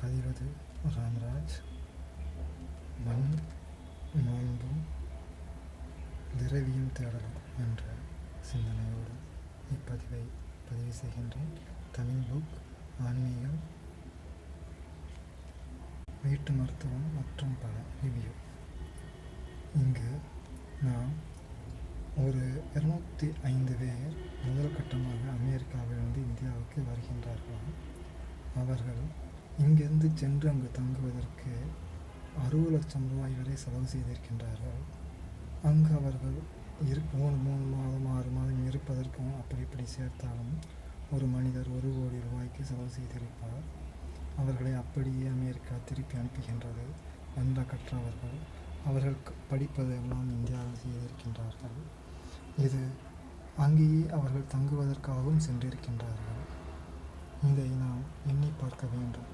பதிவது ராம்ராஜ் மண் நோன்பும் திரவியம் தேடலும் என்ற சிந்தனையோடு இப்பதிவை பதிவு செய்கின்றேன். தமிழ் புக் ஆன்மீகம் வீட்டு மருத்துவம் மற்றும் பல ரிவ்யூ இங்கு நாம் ஒரு இருநூற்றி ஐந்து பேர் முதல் கட்டமாக அமெரிக்காவிலிருந்து இந்தியாவுக்கு வருகின்றார்களாம். அவர்கள் இங்கிருந்து சென்று அங்கு தங்குவதற்கு அறுபது லட்சம் ரூபாய் வரை செலவு செய்திருக்கின்றார்கள். அங்கு அவர்கள் இரு மூணு மூணு மாதம் ஆறு மாதம் இருப்பதற்கும் அப்படி இப்படி சேர்த்தாலும் ஒரு மனிதர் ஒரு கோடி ரூபாய்க்கு செலவு செய்திருப்பார். அவர்களை அப்படியே அமெரிக்கா திருப்பி அனுப்புகின்றது. வந்த கற்றவர்கள் அவர்கள் க- படிப்பதெல்லாம் இந்தியாவில் செய்திருக்கின்றார்கள். இது அங்கேயே அவர்கள் தங்குவதற்காகவும் சென்றிருக்கின்றார்கள். இதை நாம் எண்ணி பார்க்க வேண்டும்.